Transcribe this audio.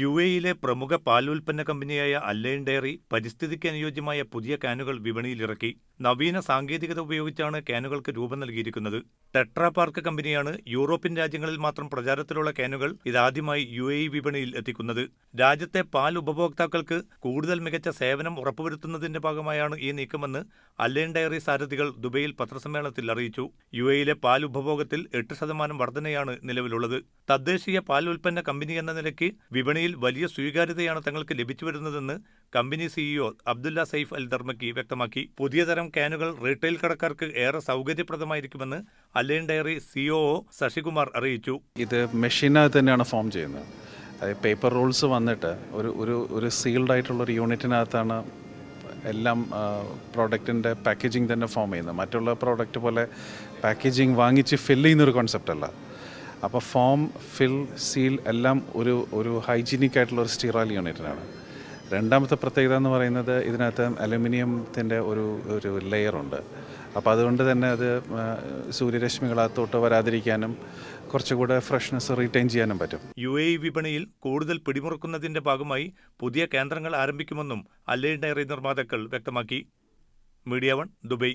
U എയിലെ പ്രമുഖ പാൽ ഉൽപ്പന്ന കമ്പനിയായ അല്ലൈൻ ഡയറി പരിസ്ഥിതിക്ക് അനുയോജ്യമായ പുതിയ കാനുകൾ വിപണിയിലിറക്കി. നവീന സാങ്കേതികത ഉപയോഗിച്ചാണ് കാനുകൾക്ക് രൂപം നൽകിയിരിക്കുന്നത്. ടെട്രാ പാർക്ക് കമ്പനിയാണ് യൂറോപ്യൻ രാജ്യങ്ങളിൽ മാത്രം പ്രചാരത്തിലുള്ള കാനുകൾ ഇതാദ്യമായി യു എ വിപണിയിൽ എത്തിക്കുന്നത്. രാജ്യത്തെ പാൽ ഉപഭോക്താക്കൾക്ക് കൂടുതൽ മികച്ച സേവനം ഉറപ്പുവരുത്തുന്നതിന്റെ ഭാഗമായാണ് ഈ നീക്കമെന്ന് അല്ലൈൻ ഡയറി സാരഥികൾ ദുബൈയിൽ പത്രസമ്മേളനത്തിൽ അറിയിച്ചു. യു എയിലെ പാൽ ഉപഭോഗത്തിൽ എട്ട് ശതമാനം വർധനയാണ് നിലവിലുള്ളത്. തദ്ദേശീയ പാൽ ഉൽപ്പന്ന കമ്പനി എന്ന നിലയ്ക്ക് വിപണിയിൽ വലിയ സ്വീകാര്യതയാണ് തങ്ങൾക്ക് ലഭിച്ചു വരുന്നതെന്ന് company CEO Abdulla Saif Al Dharmaki വ്യക്തമാക്കി. പുതിയ തരം ക്യാനുകൾ റീറ്റെയിൽ കടക്കാർക്ക് ഏറെ സൗകര്യപ്രദമായിരിക്കുമെന്ന് Al Ain dairy CO Sasikumar അറിയിച്ചു. ഇത് മെഷീനകത്ത് തന്നെയാണ് ഫോം ചെയ്യുന്നത്. അതായത് പേപ്പർ റോൾസ് വന്നിട്ട് ഒരു ഒരു ഒരു സീൽഡ് ആയിട്ടുള്ള ഒരു യൂണിറ്റിനകത്താണ് എല്ലാം പ്രോഡക്റ്റിന്റെ പാക്കേജിങ് തന്നെ ഫോം ചെയ്യുന്നത്. മറ്റുള്ള പ്രോഡക്റ്റ് പോലെ പാക്കേജിങ് വാങ്ങിച്ച് ഫിൽ ചെയ്യുന്നൊരു കോൺസെപ്റ്റ് അല്ല അപ്പോൾ ഫോം ഫിൽ സീൽ എല്ലാം ഒരു ഒരു ഹൈജീനിക് ആയിട്ടുള്ള ഒരു സ്റ്റീറാൽ യൂണിറ്റിനാണ്. രണ്ടാമത്തെ പ്രത്യേകത എന്ന് പറയുന്നത് ഇതിനകത്ത് അലുമിനിയത്തിന്റെ ഒരു ഒരു ലെയറുണ്ട് അപ്പോൾ അതുകൊണ്ട് തന്നെ അത് സൂര്യരശ്മികളകത്തോട്ട് വരാതിരിക്കാനും കുറച്ചുകൂടെ ഫ്രഷ്നെസ് റീറ്റെയിൻ ചെയ്യാനും പറ്റും. യു എ വിപണിയിൽ കൂടുതൽ പിടിമുറുക്കുന്നതിന്റെ ഭാഗമായി പുതിയ കേന്ദ്രങ്ങൾ ആരംഭിക്കുമെന്നും അല്ലൈൻ ഡയറി നിർമ്മാതാക്കൾ വ്യക്തമാക്കി. Media One Dubai.